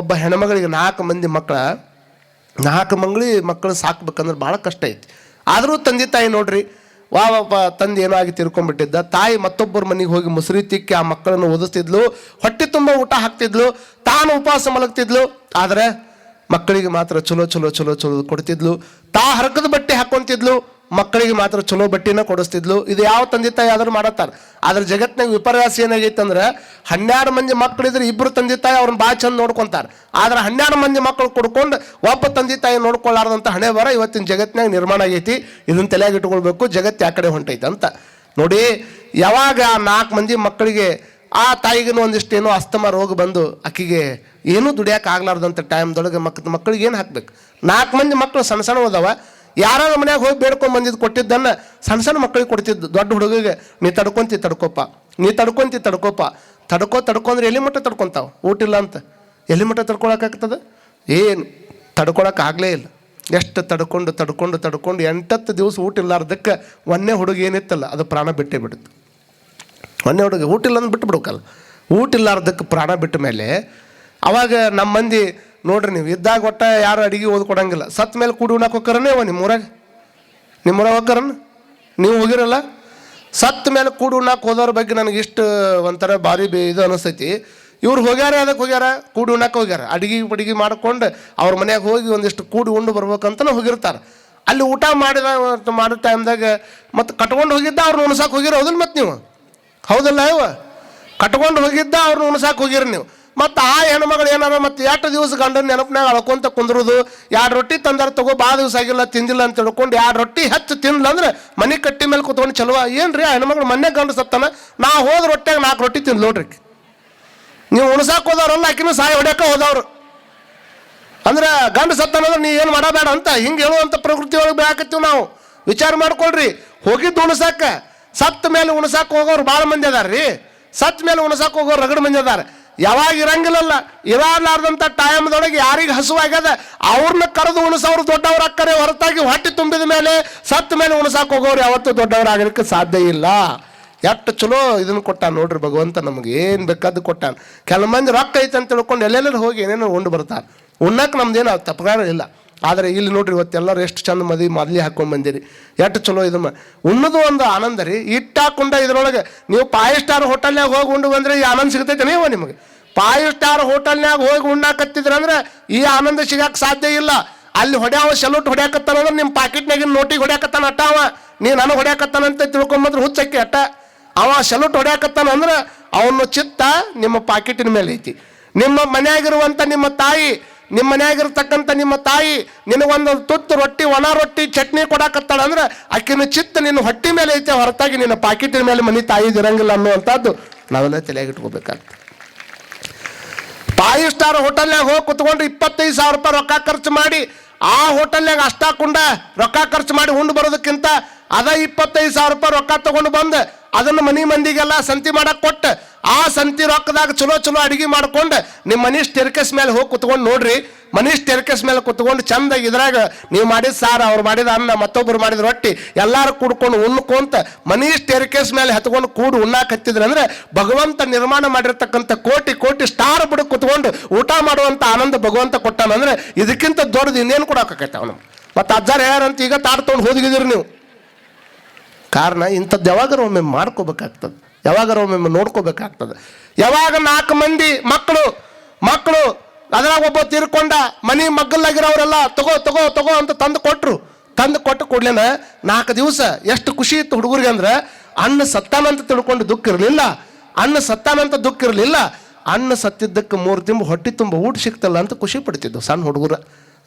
ಒಬ್ಬ ಹೆಣ್ಮಗಳಿಗೆ ನಾಲ್ಕು ಮಂದಿ ಮಕ್ಕಳ ನಾಲ್ಕು ಮಂಗಳಿ ಮಕ್ಕಳು ಸಾಕ್ಬೇಕಂದ್ರೆ ಭಾಳ ಕಷ್ಟ ಐತಿ. ಆದರೂ ತಂದೆ ತಾಯಿ ನೋಡ್ರಿ, ವಾ ಒಬ್ಬ ತಂದೆ ಏನೋ ಆಗಿ ತಿರ್ಕೊಂಡ್ಬಿಟ್ಟಿದ್ದ, ತಾಯಿ ಮತ್ತೊಬ್ಬರ ಮನೆಗೆ ಹೋಗಿ ಮುಸುರಿ ತಿಕ್ಕಿ ಆ ಮಕ್ಕಳನ್ನು ಓದಿಸ್ತಿದ್ಲು ಹೊಟ್ಟೆ ತುಂಬ ಊಟ ಹಾಕ್ತಿದ್ಲು, ತಾನು ಉಪವಾಸ ಮಲಗ್ತಿದ್ಲು, ಆದರೆ ಮಕ್ಕಳಿಗೆ ಮಾತ್ರ ಚಲೋ ಚಲೋ ಚಲೋ ಚಲೋ ಕೊಡ್ತಿದ್ಲು, ತಾ ಹರಕದ ಬಟ್ಟೆ ಹಾಕೊಂತಿದ್ಲು ಮಕ್ಕಳಿಗೆ ಮಾತ್ರ ಚಲೋ ಬಟ್ಟೆನ ಕೊಡಿಸ್ತಿದ್ಲು. ಇದು ಯಾವ ತಂದೆ ತಾಯಿ ಆದರೂ ಮಾಡತ್ತಾರ. ಆದ್ರೆ ಜಗತ್ನಾಗ ವಿಪರ್ಯಾಸ ಏನಾಗೈತೆ ಅಂದ್ರೆ ಹನ್ನೆರಡು ಮಂದಿ ಮಕ್ಕಳಿದ್ರೆ ಇಬ್ಬರು ತಂದೆ ತಾಯಿ ಅವ್ರನ್ನ ಭಾಳ ಚಂದ ನೋಡ್ಕೊಂತಾರ. ಆದ್ರೆ ಹನ್ನೆರಡು ಮಂದಿ ಮಕ್ಕಳು ಕೊಡ್ಕೊಂಡು ಒಬ್ಬ ತಂದೆ ತಾಯಿ ನೋಡ್ಕೊಳ್ಳಾರ್ದಂಥ ಹಣೆ ಬರ ಇವತ್ತಿನ ಜಗತ್ನಾಗ ನಿರ್ಮಾಣ ಆಗೈತಿ. ಇದನ್ನ ತಲೆಯಾಗಿ ಇಟ್ಕೊಳ್ಬೇಕು. ಜಗತ್ತು ಯಾವ ಕಡೆ ಹೊಂಟೈತೆ ಅಂತ. ನೋಡಿ, ಯಾವಾಗ ಆ ನಾಲ್ಕು ಮಂದಿ ಮಕ್ಕಳಿಗೆ ಆ ತಾಯಿಗೂ ಒಂದಿಷ್ಟು ಏನೋ ಅಸ್ತಮ ರೋಗ ಬಂದು ಆಕಿಗೆ ಏನೂ ದುಡಿಯಕ್ಕೆ ಆಗ್ಲಾರ್ದಂಥ ಟೈಮ್ದೊಳಗೆ ಮಕ್ ಮಕ್ಕಳಿಗೆ ಏನು ಹಾಕ್ಬೇಕು? ನಾಲ್ಕು ಮಂದಿ ಮಕ್ಕಳು ಸಣ್ಣ ಸಣ್ಣ ಅದಾವ. ಯಾರು ಮನ್ಯಾಗ ಹೋಗಿ ಬೇಡ್ಕೊಂಡ್ ಬಂದಿದ್ದು ಕೊಟ್ಟಿದ್ದನ್ನು ಸಣ್ಣ ಸಣ್ಣ ಮಕ್ಕಳಿಗೆ ಕೊಡ್ತಿದ್ದು ದೊಡ್ಡ ಹುಡುಗಿಗೆ, ನೀ ತಡ್ಕೊಂತಿ ತಡ್ಕೊಪ್ಪ, ನೀ ತಡ್ಕೊಂತಿ ತಡ್ಕೊಪ್ಪ, ತಡ್ಕೋ, ತಡ್ಕೊ ಅಂದ್ರೆ ಎಲ್ಲಿ ಮಟ್ಟ ತಡ್ಕೊಂತಾವ? ಊಟ ಇಲ್ಲ ಅಂತ. ಎಲ್ಲಿ ಮಟ್ಟ ತಡ್ಕೊಳಕ್ಕಾಗ್ತದ ಏನು ತಡ್ಕೊಳಕ್ ಆಗ್ಲೇ ಇಲ್ಲ. ಎಷ್ಟು ತಡ್ಕೊಂಡು ತಡ್ಕೊಂಡು ತಡ್ಕೊಂಡು ಎಂಟತ್ತು ದಿವಸ ಊಟ ಇಲ್ಲಾರ್ದಕ್ಕೆ ಒಂದೇ ಹುಡುಗಿ ಏನಿತ್ತಲ್ಲ, ಅದು ಪ್ರಾಣ ಬಿಟ್ಟೇ ಬಿಡುತ್ತೆ. ಮೊನ್ನೆ ಹುಡುಗಿ ಊಟ ಇಲ್ಲ ಅಂದ್ ಬಿಟ್ಟು ಬಿಡ್ಬೇಕಲ್ಲ ಊಟ ಇಲ್ಲಾರ್ದಕ್ಕೆ ಪ್ರಾಣ ಬಿಟ್ಟ ಮೇಲೆ ಅವಾಗ ನಮ್ಮ ಮಂದಿ ನೋಡ್ರಿ ನೀವು, ಇದ್ದಾಗ ಒಟ್ಟ ಯಾರು ಅಡಿಗೆ ಓದ್ಕೊಡಂಗಿಲ್ಲ ಸತ್ ಮೇಲೆ ಕೂಡಿ ಉಣ್ಣಕ್ಕೆ ಹೋಗ್ಕರನೇ ಅವ ನಿಮ್ಮೂರಾಗ? ನಿಮ್ಮೂರಾಗ ಹೋಗ್ಕರನ್ ನೀವು ಹೋಗಿರಲ್ಲ? ಸತ್ ಮೇಲೆ ಕೂಡಿ ಉಣ್ಣಕ್ಕೆ ಹೋದವ್ರ ಬಗ್ಗೆ ನನಗೆ ಇಷ್ಟು ಒಂಥರ ಭಾರಿ ಬೇ ಇದು ಅನಿಸ್ತೈತಿ. ಇವ್ರು ಹೋಗ್ಯಾರ, ಅದಕ್ಕೆ ಹೋಗ್ಯಾರ, ಕೂಡಿ ಉಣ್ಣಕ್ಕೆ ಹೋಗ್ಯಾರ. ಅಡಿಗೆ ಪಡಿಗೆ ಮಾಡ್ಕೊಂಡು ಅವ್ರ ಮನೆಯಾಗ ಹೋಗಿ ಒಂದಿಷ್ಟು ಕೂಡಿ ಉಂಡು ಬರ್ಬೇಕಂತನೂ ಹೋಗಿರ್ತಾರೆ. ಅಲ್ಲಿ ಊಟ ಮಾಡಿದ ಮಾಡೋ ಟೈಮ್ದಾಗ ಮತ್ತು ಕಟ್ಕೊಂಡು ಹೋಗಿದ್ದ ಅವ್ರನ್ನ ಉಣ್ಸಕ್ಕೆ ಹೋಗಿರೋ ಹೌದಿಲ್ಲ ಮತ್ತೆ ನೀವು. ಹೌದಲ್ಲ ಇವ ಕಟ್ಕೊಂಡು ಹೋಗಿದ್ದ ಅವ್ರನ್ನ ಉಣ್ಸಕ್ಕೆ ಹೋಗಿರ ನೀವು. ಮತ್ತು ಆ ಹೆಣ್ಮಗಳು ಏನಾರ ಮತ್ತೆ ಎಷ್ಟು ದಿವಸ ಗಂಡನ ನೆನಪಿನಾಗ ಅಳ್ಕೊಂತ ಕುಂದ್ರದು ಎರಡು ರೊಟ್ಟಿ ತಂದಾರ ತಗೋ ಭಾಳ ದಿವಸ ಆಗಿಲ್ಲ, ತಿಂದಿಲ್ಲ ಅಂತ ತಿಳ್ಕೊಂಡು ಎರಡು ರೊಟ್ಟಿ ಹೆಚ್ಚು ತಿನ್ಲ ಅಂದ್ರೆ ಮನೆ ಕಟ್ಟಿ ಮೇಲೆ ಕೂತ್ಕೊಂಡು ಚಲೋ. ಏನ್ರಿ ಆ ಹೆಣ್ಮಗಳು ಮೊನ್ನೆ ಗಂಡ ಸತ್ತಾನ? ನಾ ಹೋದ ರೊಟ್ಟಿಯಾಗ ನಾಲ್ಕು ರೊಟ್ಟಿ ತಿಂದು ನೋಡ್ರಿ ನೀವು ಉಣಸಾಕ್ ಹೋದವ್ರಲ್ಲ, ಆಕಿನೂ ಸಾಯಿ ಹೊಡ್ಯಾಕ ಹೋದವ್ರು. ಅಂದ್ರೆ ಗಂಡ ಸತ್ತಾನಂದ್ರೆ ನೀ ಏನು ಮಾಡಬೇಡ ಅಂತ ಹಿಂಗೆ ಹೇಳುವಂಥ ಪ್ರಕೃತಿ ಒಳಗೆ ಬೇಕತ್ತೀವಿ ನಾವು. ವಿಚಾರ ಮಾಡ್ಕೊಳ್ರಿ. ಹೋಗಿದ್ದು ಉಣಸಾಕ. ಸತ್ತ ಮೇಲೆ ಉಣಸಾಕ ಹೋಗೋರು ಭಾಳ ಮಂದಿ ಅದಾರ ರೀ ಸತ್ತ ಮೇಲೆ ಉಣಸಾಕ ಹೋಗೋರು ರಗಡ್ ಮಂದಿ ಅದಾರ. ಯಾವಾಗ ಇರಂಗಿಲ್ಲಲ್ಲ ಇರಲಾರ್ದಂಥ ಟೈಮ್ದೊಳಗೆ ಯಾರಿಗೆ ಹಸುವಾಗ್ಯದ ಅವ್ರನ್ನ ಕರೆದು ಉಣಸವ್ರು ದೊಡ್ಡವ್ರು ಅಕ್ಕರೆ, ಹೊರತಾಗಿ ಹೊಟ್ಟೆ ತುಂಬಿದ ಮೇಲೆ ಸತ್ತ ಮೇಲೆ ಉಣಸಾಕ ಹೋಗೋರು ಯಾವತ್ತೂ ದೊಡ್ಡವರಾಗಲಿಕ್ಕೆ ಸಾಧ್ಯ ಇಲ್ಲ. ಎಷ್ಟು ಚಲೋ ಇದನ್ನು ಕೊಟ್ಟ ನೋಡ್ರಿ ಭಗವಂತ, ನಮಗೆ ಏನು ಬೇಕಾದ್ ಕೊಟ್ಟಾನ. ಕೆಲವು ಮಂದಿ ರೊಕ್ಕ ಐತೆ ಅಂತ ತಿಳ್ಕೊಂಡು ಎಲ್ಲೆಲ್ಲರೂ ಹೋಗಿ ಏನೇನೋ ಉಂಡು ಬರ್ತಾರೆ. ಉಣ್ಣಕ್ಕೆ ನಮ್ದೇನು ತಪ್ಪಗಾರ ಇಲ್ಲ. ಆದರೆ ಇಲ್ಲಿ ನೋಡ್ರಿ ಇವತ್ತೆಲ್ಲರೂ ಎಷ್ಟು ಚಂದ ಮದಿ ಮದ್ಲಿ ಹಾಕೊಂಡು ಬಂದಿರಿ. ಎಷ್ಟು ಚಲೋ ಇದಮ್ಮ ಉಣ್ಣದು ಒಂದು ಆನಂದ ರೀ. ಇಟ್ಟಾಕೊಂಡ ಇದ್ರೊಳಗೆ ನೀವು ಪಾಯ್ ಸ್ಟಾರ್ ಹೋಟೆಲ್ನಾಗ ಹೋಗಿ ಉಂಡು ಬಂದ್ರೆ ಈ ಆನಂದ ಸಿಗ್ತೈತೆ ನೀವು ನಿಮಗೆ. ಪಾಯ್ ಸ್ಟಾರ್ ಹೋಟೆಲ್ನಾಗ ಹೋಗಿ ಉಣ್ಣಾಕತ್ತಿದ್ರಂದ್ರೆ ಈ ಆನಂದ ಸಿಗಕ್ಕೆ ಸಾಧ್ಯ ಇಲ್ಲ. ಅಲ್ಲಿ ಹೊಡ್ಯಾವ ಶೆಲ್ಯೂಟ್ ಹೊಡ್ಯಾಕತ್ತಾನ ಅಂದ್ರೆ ನಿಮ್ಮ ಪಾಕೆಟ್ನಾಗಿನ ನೋಟಿಗೆ ಹೊಡ್ಯಾಕತ್ತಾನ ಅಟ್ಟ ಅವ. ನೀ ನನಗೆ ಹೊಡ್ಯಾಕತ್ತಾನಂತ ತಿಳ್ಕೊಂಬಂದ್ರೆ ಹುಚ್ಚಕ್ಕೆ ಅಟ್ಟ. ಅವ ಸೆಲೂಟ್ ಹೊಡ್ಯಾಕತ್ತಾನ ಅಂದ್ರೆ ಅವನ ಚಿತ್ತ ನಿಮ್ಮ ಪಾಕೆಟಿನ ಮೇಲೆ ಐತಿ. ನಿಮ್ಮ ಮನೆಯಾಗಿರುವಂಥ ನಿಮ್ಮ ತಾಯಿ ನಿಮ್ಮ ಮನ್ಯಾಗಿರ್ತಕ್ಕಂಥ ನಿಮ್ಮ ತಾಯಿ ನಿನಗೊಂದು ತುತ್ತು ರೊಟ್ಟಿ, ಒಣ ರೊಟ್ಟಿ, ಚಟ್ನಿ ಕೊಡಾಕತ್ತಾಳ ಅಂದ್ರೆ ಆಕಿನ ಚಿತ್ತ ನಿನ್ನ ಹೊಟ್ಟಿ ಮೇಲೆ ಐತೆ, ಹೊರತಾಗಿ ನಿನ್ನ ಪಾಕಿಟಿನ ಮೇಲೆ ಮನೆ ತಾಯಿ ಇರಂಗಿಲ್ಲ ಅನ್ನುವಂಥದ್ದು ನಾವೆಲ್ಲ ತಲೆಗಿಟ್ಕೋಬೇಕಾಗ್ತದೆ ಫೈವ್ ಸ್ಟಾರ್ ಹೋಟೆಲ್ನಾಗ ಹೋಗಿ ಕುತ್ಕೊಂಡು ಇಪ್ಪತ್ತೈದು ಸಾವಿರ ರೂಪಾಯಿ ರೊಕ್ಕ ಖರ್ಚು ಮಾಡಿ, ಆ ಹೋಟೆಲ್ನಾಗ ಅಷ್ಟಾಕುಂಡ ರೊಕ್ಕ ಖರ್ಚು ಮಾಡಿ ಉಂಡು ಬರೋದಕ್ಕಿಂತ ಅದ ಇಪ್ಪತ್ತೈದು ಸಾವಿರ ರೂಪಾಯಿ ರೊಕ್ಕ ತಗೊಂಡು ಬಂದು, ಅದನ್ನು ಮನಿ ಮಂದಿಗೆಲ್ಲ ಸಂತಿ ಮಾಡಕ್ ಕೊಟ್ಟು, ಆ ಸಂತಿ ರೊಕ್ಕದಾಗ ಚಲೋ ಚಲೋ ಅಡಿಗೆ ಮಾಡ್ಕೊಂಡು ನಿಮ್ಮ ಮನಿ ಸ್ಟೆರ್ಕೆಸ್ ಮೇಲೆ ಹೋಗಿ ಕುತ್ಕೊಂಡು ನೋಡ್ರಿ, ಮನಿ ಸ್ಟೆರ್ಕೆಸ್ ಮೇಲೆ ಕುತ್ಕೊಂಡು ಚಂದ ಇದ್ರಾಗ ನೀವು ಮಾಡಿದ ಸಾರ, ಅವ್ರು ಮಾಡಿದ ಅನ್ನ, ಮತ್ತೊಬ್ರು ಮಾಡಿದ ರೊಟ್ಟಿ, ಎಲ್ಲಾರು ಕುಡ್ಕೊಂಡು ಉಣ್ಕೊಂತ ಮನಿ ಸ್ಟೆರ್ಕೇಸ್ ಮೇಲೆ ಹತ್ಕೊಂಡು ಕೂಡು ಉಣ್ಣಾಕ್ ಹತ್ತಿದ್ರೆ ಅಂದ್ರೆ ಭಗವಂತ ನಿರ್ಮಾಣ ಮಾಡಿರ್ತಕ್ಕಂಥ ಕೋಟಿ ಕೋಟಿ ಸ್ಟಾರ್ ಬಿಡಕ್ ಕುತ್ಕೊಂಡು ಊಟ ಮಾಡುವಂತ ಆನಂದ ಭಗವಂತ ಕೊಟ್ಟಾನಂದ್ರೆ ಇದಕ್ಕಿಂತ ದೊಡ್ಡದು ಇನ್ನೇನು ಕೊಡೋಕೈತೆ ಅವನು. ಮತ್ತೆ ಅಜ್ಜಾರು ಹೇಳ್ಯಾರಂತ, ಈಗ ತಾಡ್ತೊಂಡು ತೊಗೊಂಡು ಹೋದಿಗಿದ್ದೀರಿ ನೀವು. ಕಾರಣ ಇಂಥದ್ದು ಯಾವಾಗಾರ ಒಮ್ಮೆ ಮಾಡ್ಕೋಬೇಕಾಗ್ತದೆ. ಯಾವಾಗಾರ ಒಮ್ಮೆ ನೋಡ್ಕೋಬೇಕಾಗ್ತದೆ. ಯಾವಾಗ ನಾಲ್ಕು ಮಂದಿ ಮಕ್ಕಳು ಮಕ್ಕಳು ಅದ್ರಾಗ ಒಬ್ಬ ತೀರ್ಕೊಂಡ ಮನೆ ಮಗ್ಗಲಾಗಿರೋರೆಲ್ಲ ತಗೋ ತಗೋ ತಗೋ ಅಂತ ತಂದು ಕೊಟ್ರು. ತಂದು ಕೊಟ್ಟು ಕೂಡ್ಲೇನ ನಾಲ್ಕು ದಿವಸ ಎಷ್ಟು ಖುಷಿ ಇತ್ತು ಹುಡುಗರಿಗೆ ಅಂದ್ರೆ ಅಣ್ಣ ಸತ್ತಾನಂತ ತಿಳ್ಕೊಂಡು ದುಃಖ ಇರಲಿಲ್ಲ. ಅಣ್ಣ ಸತ್ತಾನಂತ ದುಃಖ ಇರಲಿಲ್ಲ. ಅಣ್ಣ ಸತ್ತಿದ್ದಕ್ಕೆ ಮೂರು ತಿಂಬ ಹೊಟ್ಟೆ ತುಂಬ ಊಟ ಸಿಕ್ತಲ್ಲ ಅಂತ ಖುಷಿ ಪಡ್ತಿದ್ವು ಸಣ್ಣ ಹುಡುಗರು.